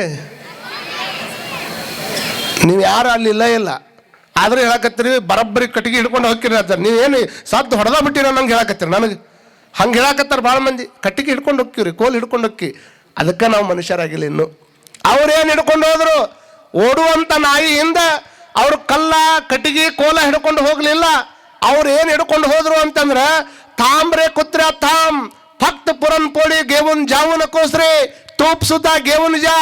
ನೀವು ಯಾರು ಅಲ್ಲಿ ಇಲ್ಲ ಇಲ್ಲ. ಆದ್ರೆ ಹೇಳಕತ್ತೀರಿ, ಬರಬ್ಬರಿ ಕಟ್ಟಿಗೆ ಹಿಡ್ಕೊಂಡು ಹೋಗ್ತೀರಿ ಅಂತ ನೀವೇನು ಸದ್ದು ಹೊಡೆದ ಬಿಟ್ಟಿರ ನಂಗೆ ಹೇಳಕತ್ತೀರಿ. ನನಗೆ ಹಂಗೆ ಹೇಳಕತ್ತಾರ ಭಾಳ ಮಂದಿ. ಕಟ್ಟಿಗೆ ಹಿಡ್ಕೊಂಡು ಹೋಗ್ತೀವ್ರಿ, ಕೋಲ್ ಹಿಡ್ಕೊಂಡು ಹೋಕ್ಕಿ ಅದಕ್ಕೆ ನಾವು ಮನುಷ್ಯರಾಗಿಲ್ಲ ಇನ್ನು. ಅವ್ರೇನು ಹಿಡ್ಕೊಂಡು ಹೋದ್ರು? ಓಡುವಂತ ನಾಯಿಯಿಂದ ಅವ್ರು ಕಲ್ಲ, ಕಟ್ಟಿಗೆ, ಕೋಲ ಹಿಡ್ಕೊಂಡು ಹೋಗಲಿಲ್ಲ. ಅವ್ರು ಏನು ಹಿಡ್ಕೊಂಡು ಹೋದ್ರು ಅಂತಂದ್ರೆ, ತಾಮ್ರೆ, ಕುತ್ರೆ, ತಾಮ್. ಫಕ್ತ್ ಪುರನ್ ಪೋಳಿ ಗೇವನ್ ಜಾವುನ ಕೋಸ್ರಿ, ತೂಪ್ ಸುತ್ತ ಗೇವನ್ ಜಾ,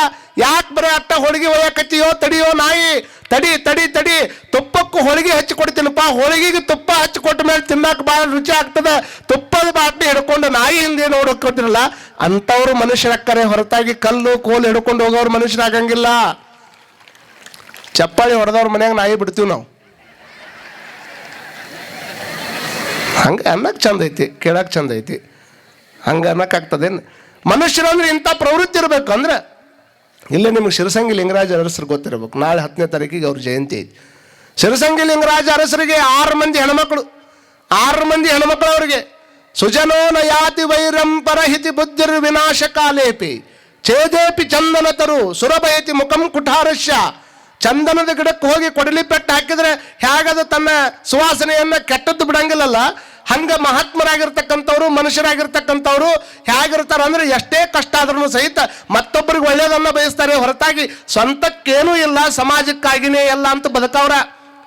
ಯಾಕೆ ಬರೀ ಅಟ್ಟ ಹೋಳಿಗೆ ಒಯ್ಯಕತ್ತೀಯೋ, ತಡಿಯೋ ನಾಯಿ, ತಡಿ ತಡಿ ತಡಿ, ತುಪ್ಪಕ್ಕೂ ಹೋಳಿಗೆ ಹಚ್ಚಿ ಕೊಡ್ತೀನಪ್ಪ, ಹೋಳಿಗೆಗೆ ತುಪ್ಪ ಹಚ್ಚಿ ಕೊಟ್ಟ ಮೇಲೆ ತಿನ್ನಕ್ಕೆ ಭಾಳ ರುಚಿ ಆಗ್ತದೆ, ತುಪ್ಪದ ಬಾಟ್ಲಿ ಹಿಡ್ಕೊಂಡು ನಾಯಿ ಹಿಂದೆ ನೋಡಕ್ಕೊಟ್ಟಿರಲ್ಲ ಅಂಥವ್ರು ಮನುಷ್ಯರಕ್ಕರೆ ಹೊರತಾಗಿ ಕಲ್ಲು, ಕೋಲು ಹಿಡ್ಕೊಂಡು ಹೋಗೋರು ಮನುಷ್ಯರಾಗಂಗಿಲ್ಲ ಚಪ್ಪಾಳಿ ಹೊಡೆದವ್ರ ಮನ್ಯಾಗ ನಾಯಿ ಬಿಡ್ತೀವಿ ನಾವು. ಹಂಗೆ ಅನ್ನಕ್ಕೆ ಚಂದ ಐತಿ ಕೇಳಕ್ಕೆ ಚಂದ ಐತಿ. ಹಂಗೆ ಅನ್ನಕ್ಕಾಗ್ತದೆ. ಮನುಷ್ಯರಂದ್ರೆ ಇಂಥ ಪ್ರವೃತ್ತಿ ಇರಬೇಕು ಅಂದ್ರೆ, ಇಲ್ಲೇ ನಿಮಗೆ ಶಿರಸಂಗಿ ಲಿಂಗರಾಜ ಅರಸರು ಗೊತ್ತಿರಬೇಕು. ನಾಳೆ ಹತ್ತನೇ ತಾರೀಕಿಗೆ ಅವ್ರ ಜಯಂತಿ ಐತಿ. ಶಿರಸಂಗಿ ಲಿಂಗರಾಜ ಅರಸರಿಗೆ ಆರು ಮಂದಿ ಹೆಣ್ಮಕ್ಳು. ಆರು ಮಂದಿ ಹೆಣ್ಮಕ್ಳು ಅವರಿಗೆ. ಸುಜನೋನ ಯಾತಿ ವೈರಂ ಪರಹಿತಿ ಬುದ್ಧಿರ್ ವಿನಾಶ ಕಾಲೇಪಿ. ಛೇದೇಪಿ ಚಂದನ ತರು ಸುರಭಯತಿ ಮುಖಂ ಕುಠಾರಶ್ಯ. ಚಂದನದ ಗಿಡಕ್ಕೆ ಹೋಗಿ ಕೊಡಲಿ ಪೆಟ್ಟು ಹಾಕಿದ್ರೆ ಹೇಗದು ತನ್ನ ಸುವಾಸನೆಯನ್ನು ಕೆಟ್ಟದ್ದು ಬಿಡಂಗಿಲ್ಲಲ್ಲ. ಹಂಗ ಮಹಾತ್ಮರಾಗಿರ್ತಕ್ಕಂಥವ್ರು, ಮನುಷ್ಯರಾಗಿರ್ತಕ್ಕಂಥವ್ರು ಹೇಗಿರ್ತಾರೆ ಅಂದ್ರೆ ಎಷ್ಟೇ ಕಷ್ಟ ಆದ್ರೂ ಸಹಿತ ಮತ್ತೊಬ್ಬರಿಗೆ ಒಳ್ಳೆಯದನ್ನ ಬಯಸ್ತಾರೆ. ಹೊರತಾಗಿ ಸ್ವಂತಕ್ಕೇನೂ ಇಲ್ಲ, ಸಮಾಜಕ್ಕಾಗಿನೇ ಎಲ್ಲ ಅಂತ ಬದುಕವ್ರ.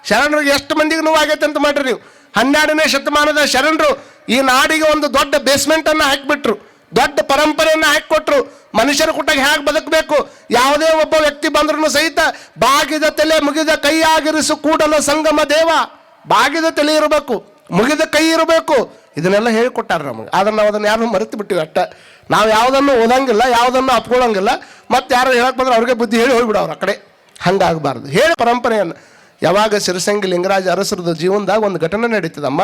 ಶರಣರಿಗೆ ಎಷ್ಟು ಮಂದಿಗೆ ನೋವಾಗೈತೆ ಅಂತ ಮಾಡ್ರಿ ನೀವು. ಹನ್ನೆರಡನೇ ಶತಮಾನದ ಶರಣರು ಈ ನಾಡಿಗೆ ಒಂದು ದೊಡ್ಡ ಬೇಸ್ಮೆಂಟ್ ಅನ್ನ ಹಾಕಿಬಿಟ್ರು. ದೊಡ್ಡ ಪರಂಪರೆಯನ್ನ ಹಾಕಿಕೊಟ್ರು. ಮನುಷ್ಯರ ಕುಟಕ್ಕೆ ಹೇಗೆ ಬದುಕಬೇಕು? ಯಾವುದೇ ಒಬ್ಬ ವ್ಯಕ್ತಿ ಬಂದ್ರೂ ಸಹಿತ ಬಾಗಿದ ತಲೆ ಮುಗಿದ ಕೈಯಾಗಿರಿಸು ಕೂಡಲ ಸಂಗಮ ದೇವ. ಬಾಗಿದ ತಲೆ ಇರಬೇಕು. ಮುಗಿದ ಕೈ ಇರಬೇಕು. ಇದನ್ನೆಲ್ಲ ಹೇಳಿಕೊಟ್ಟಾರ ನಮಗೆ. ಆದ್ರೆ ನಾವು ಅದನ್ನ ಯಾರು ಮರೆತು ಬಿಟ್ಟಿವಿ ಅಟ್ಟ ನಾವು ಯಾವುದನ್ನು ಓದಂಗಿಲ್ಲ, ಯಾವುದನ್ನು ಅಪ್ಕೊಳ್ಳಂಗಿಲ್ಲ. ಮತ್ತೆ ಯಾರು ಹೇಳಕ್ ಬಂದ್ರೆ ಅವ್ರಿಗೆ ಬುದ್ಧಿ ಹೇಳಿ ಹೋಗ್ಬಿಡವ್ರು ಆ ಕಡೆ. ಹಂಗಾಗಬಾರ್ದು. ಹೇಳಿ ಪರಂಪರೆಯನ್ನು. ಯಾವಾಗ ಸಿರಸಂಗಿ ಲಿಂಗರಾಜ ಅರಸರದ ಜೀವನದಾಗ ಒಂದು ಘಟನೆ ನಡೀತದಮ್ಮ.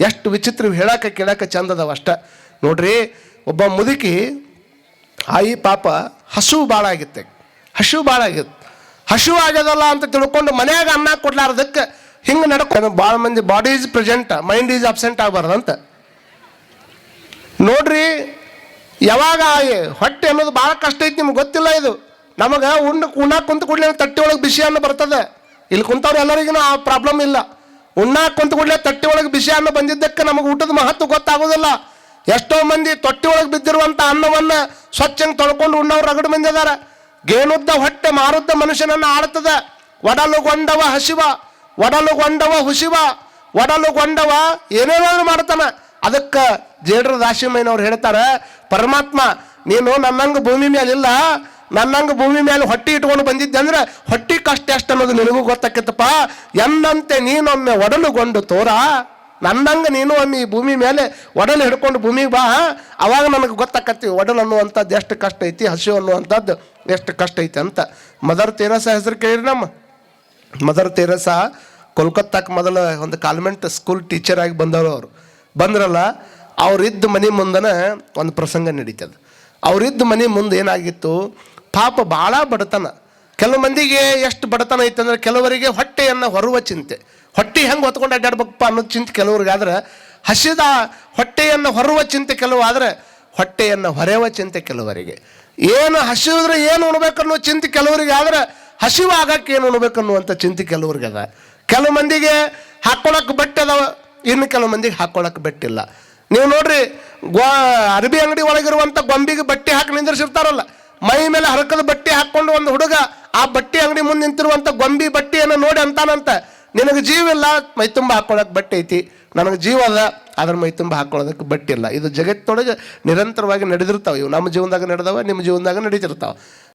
ಎಷ್ಟು ವಿಚಿತ್ರ ಹೇಳಕ್ಕೆ ಕೇಳಕ್ಕೆ ಚಂದದವ ಅಷ್ಟ. ನೋಡ್ರಿ, ಒಬ್ಬ ಮುದುಕಿ ಆಯಿ ಪಾಪ ಹಸು ಭಾಳ ಆಗಿತ್ತೆ. ಹಸು ಭಾಳ ಆಗಿತ್ತು. ಹಸು ಆಗ್ಯದಲ್ಲ ಅಂತ ತಿಳ್ಕೊಂಡು ಮನ್ಯಾಗ ಅನ್ನ ಕೊಡ್ಲಾರ್ದಕ್ಕೆ ಹಿಂಗೆ ನಡ್ಕೊಂಡು ಭಾಳ ಮಂದಿ body is present mind is absent ಆಗಬಾರ್ದಂತ. ನೋಡ್ರಿ, ಯಾವಾಗ ಹೊಟ್ಟೆ ಅನ್ನೋದು ಭಾಳ ಕಷ್ಟ ಐತಿ ನಿಮ್ಗೆ ಗೊತ್ತಿಲ್ಲ ಇದು. ನಮಗೆ ಉಂಡ್ ಉಣ್ಣಾಕ್ ಕುಂತ ಕೂಡಲೇ ತಟ್ಟೆ ಒಳಗೆ ಬಿಸಿ ಅನ್ನ ಬರ್ತದೆ. ಇಲ್ಲಿ ಕುಂತವ್ರು ಎಲ್ಲರಿಗೂ ಆ ಪ್ರಾಬ್ಲಮ್ ಇಲ್ಲ. ಉಣ್ಣಾಕ್ ಕುಂತ ಕೂಡಲೇ ತಟ್ಟೆ ಒಳಗೆ ಬಿಸಿ ಅನ್ನ ಬಂದಿದ್ದಕ್ಕೆ ನಮಗೆ ಊಟದ ಮಹತ್ವ ಗೊತ್ತಾಗೋದಿಲ್ಲ. ಎಷ್ಟೋ ಮಂದಿ ತೊಟ್ಟಿ ಒಳಗೆ ಬಿದ್ದಿರುವಂಥ ಅನ್ನವನ್ನ ಸ್ವಚ್ಛಂಗೆ ತೊಳ್ಕೊಂಡು ಉಣ್ಣವ್ರು ರಗಡು ಬಂದಿದ್ದಾರೆ ಗೇನುದ್ದ ಹೊಟ್ಟೆ ಮಾರುದ್ದ ಮನುಷ್ಯನನ್ನ ಆಡ್ತದ ಒಡಲುಗೊಂಡವ ಹಸಿವ. ಒಡಲುಗೊಂಡವ ಹುಸಿವ ಒಡಲುಗೊಂಡವ ಏನೇನಾದ್ರು ಮಾಡ್ತಾನ. ಅದಕ್ಕೆ ಜೇಡ್ರ ದಾಶಿಮಯ್ಯನವ್ರು ಹೇಳ್ತಾರೆ, ಪರಮಾತ್ಮ, ನೀನು ನನ್ನಂಗ ಭೂಮಿ ಮೇಲಿಲ್ಲ ನನ್ನಂಗ ಭೂಮಿ ಮೇಲೆ ಹೊಟ್ಟಿ ಇಟ್ಕೊಂಡು ಬಂದಿದ್ದೆ ಅಂದ್ರೆ ಹೊಟ್ಟಿ ಕಷ್ಟ ಎಷ್ಟು ಅನ್ನೋದು ನಿನಗೂ ಗೊತ್ತಾಕತ್ತಪ್ಪ. ಎಂದಂತೆ ನೀನೊಮ್ಮೆ ಒಡಲುಗೊಂಡು ತೋರ, ನನ್ನಂಗ ನೀನು ಒಮ್ಮೆ ಈ ಭೂಮಿ ಮೇಲೆ ಒಡಲು ಹಿಡ್ಕೊಂಡು ಭೂಮಿಗೆ ಬಾ. ಅವಾಗ ನನಗೆ ಗೊತ್ತಾಕತ್ತಿ ಒಡಲು ಅನ್ನುವಂಥದ್ದು ಎಷ್ಟು ಕಷ್ಟ ಐತಿ, ಹಸಿವು ಅನ್ನುವಂಥದ್ದು ಎಷ್ಟು ಕಷ್ಟ ಐತಿ ಅಂತ. ಮದರ್ ತೇರಸ ಹೆಸರು ಕೇಳಿರಿ ನಮ್ಮ. ಮದರ್ ತೆರಸಾ ಕೋಲ್ಕತ್ತಾಕ್ಕೆ ಮೊದಲ ಒಂದು ಕಾನ್ವೆಂಟ್ ಸ್ಕೂಲ್ ಟೀಚರ್ ಆಗಿ ಬಂದವರು ಅವರು. ಬಂದ್ರಲ್ಲ, ಅವ್ರಿದ್ದ ಮನೆ ಮುಂದನ ಒಂದು ಪ್ರಸಂಗ ನಡೀತದ. ಅವ್ರಿದ್ದ ಮನೆ ಮುಂದೆ ಏನಾಗಿತ್ತು, ಪಾಪ ಭಾಳ ಬಡತನ. ಕೆಲವು ಮಂದಿಗೆ ಎಷ್ಟು ಬಡತನ ಐತಂದ್ರೆ ಕೆಲವರಿಗೆ ಹೊಟ್ಟೆಯನ್ನು ಹೊರುವ ಚಿಂತೆ. ಹೊಟ್ಟೆ ಹೆಂಗೆ ಹೊತ್ಕೊಂಡು ಅಡ್ಡಾಡ್ಬೇಕಪ್ಪ ಅನ್ನೋದು ಚಿಂತೆ ಕೆಲವ್ರಿಗಾದ್ರೆ ಹಸಿದ ಹೊಟ್ಟೆಯನ್ನು ಹೊರುವ ಚಿಂತೆ ಕೆಲವು ಆದ್ರೆ, ಹೊಟ್ಟೆಯನ್ನು ಹೊರೆಯುವ ಚಿಂತೆ ಕೆಲವರಿಗೆ. ಏನು ಹಸಿದ್ರೆ ಏನು ಉಣ್ಬೇಕನ್ನೋ ಚಿಂತೆ ಕೆಲವರಿಗೆ ಆದ್ರೆ ಹಸಿವು ಏನು ಏನು ಉಣ್ಬೇಕನ್ನುವಂಥ ಚಿಂತೆ ಕೆಲವ್ರಿಗೆ ಅದ ಕೆಲವು ಮಂದಿಗೆ ಹಾಕ್ಕೊಳಕ್ಕೆ ಬಟ್ಟೆ ಅದಾವ, ಇನ್ನು ಕೆಲವು ಮಂದಿಗೆ ಹಾಕ್ಕೊಳಕ್ಕೆ ಬೆಟ್ಟಿಲ್ಲ. ನೀವು ನೋಡ್ರಿ, ಗೋ, ಅರಬಿ ಅಂಗಡಿ ಒಳಗಿರುವಂಥ ಗೊಂಬಿಗೆ ಬಟ್ಟೆ ಹಾಕಿ ನಿಂದಿರ್ಸಿರ್ತಾರಲ್ಲ, ಮೈ ಮೇಲೆ ಹರಕದ ಬಟ್ಟೆ ಹಾಕ್ಕೊಂಡು ಒಂದು ಹುಡುಗ ಆ ಬಟ್ಟೆ ಅಂಗಡಿ ಮುಂದೆ ನಿಂತಿರುವಂಥ ಗೊಂಬಿ ಬಟ್ಟೆಯನ್ನು ನೋಡಿ ಅಂತಾನಂತ, ನಿನಗೆ ಜೀವ ಇಲ್ಲ, ಮೈ ತುಂಬ ಹಾಕ್ಕೊಳಕ್ಕೆ ಬಟ್ಟೆ ಐತಿ, ನನಗೆ ಜೀವ ಅದ ಅದ್ರ ಮೈ ತುಂಬ ಹಾಕೊಳ್ಳೋದಕ್ಕೆ ಬಟ್ಟೆ ಇಲ್ಲ. ಇದು ಜಗತ್ತೊಳಗೆ ನಿರಂತರವಾಗಿ ನಡೆದಿರ್ತಾವೆ, ಇವು ನಮ್ಮ ಜೀವನದಾಗ ನಡೆದವ, ನಿಮ್ಮ ಜೀವನದಾಗ ನಡೀತಿರ್ತಾವೆ.